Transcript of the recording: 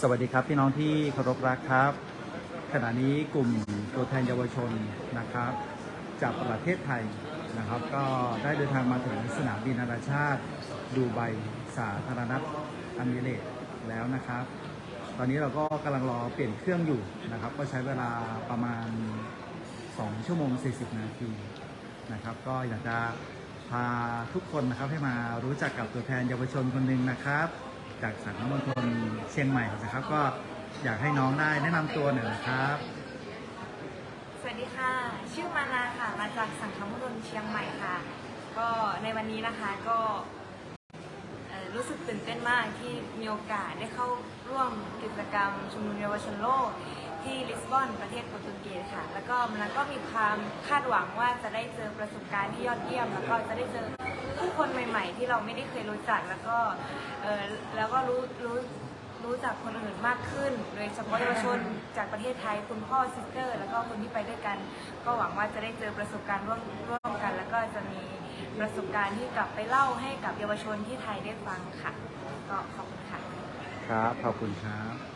สวัสดีครับพี่น้องที่เคารพรักครับ ขณะนี้กลุ่มตัวแทนเยาวชนนะครับ จากประเทศไทยนะครับ ก็ได้เดินทางมาถึงสนามบินนานาชาติ ดูไบสาธารณรัฐอามิเรตส์แล้วนะครับ ตอนนี้เราก็กำลังรอเปลี่ยนเครื่องอยู่นะครับ ก็ใช้เวลาประมาณ 2 ชั่วโมง 40 นาทีนะครับ ก็อยากจะพาทุกคนนะครับให้มารู้จักกับตัวแทนเยาวชนคนหนึ่งนะครับ จากสังคมณฑลเชียงใหม่นะครับ ก็อยากให้น้องได้แนะนำตัวหน่อยนะครับ สวัสดีค่ะ ชื่อมานาค่ะ มาจากสังคมนเชียงใหม่ค่ะ ก็ในวันนี้นะคะก็เอ่อรู้สึกตื่นเต้นมากที่มีโอกาสได้เข้าร่วมกิจกรรมชุมนุมเยาวชนโลก ที่ลิสบอนประเทศโปรตุเกสค่ะ แล้วก็มันก็มีความคาดหวังว่าจะได้เจอประสบการณ์ที่ยอดเยี่ยม แล้วก็จะได้เจอผู้คนใหม่ ๆ ที่เราไม่ได้เคยรู้จัก แล้วก็เออแล้วก็รู้รู้รู้จักคนอื่นมากขึ้น โดยเฉพาะเยาวชนจากประเทศไทยคุณพ่อซิสเตอร์ แล้วก็คนที่ไปด้วยกัน ก็หวังว่าจะได้เจอประสบการณ์ร่วมร่วมกัน แล้วก็จะมีประสบการณ์ที่กลับไปเล่าให้กับเยาวชนที่ไทยได้ฟังค่ะ ก็ขอบคุณค่ะ ครับ ขอบคุณครับ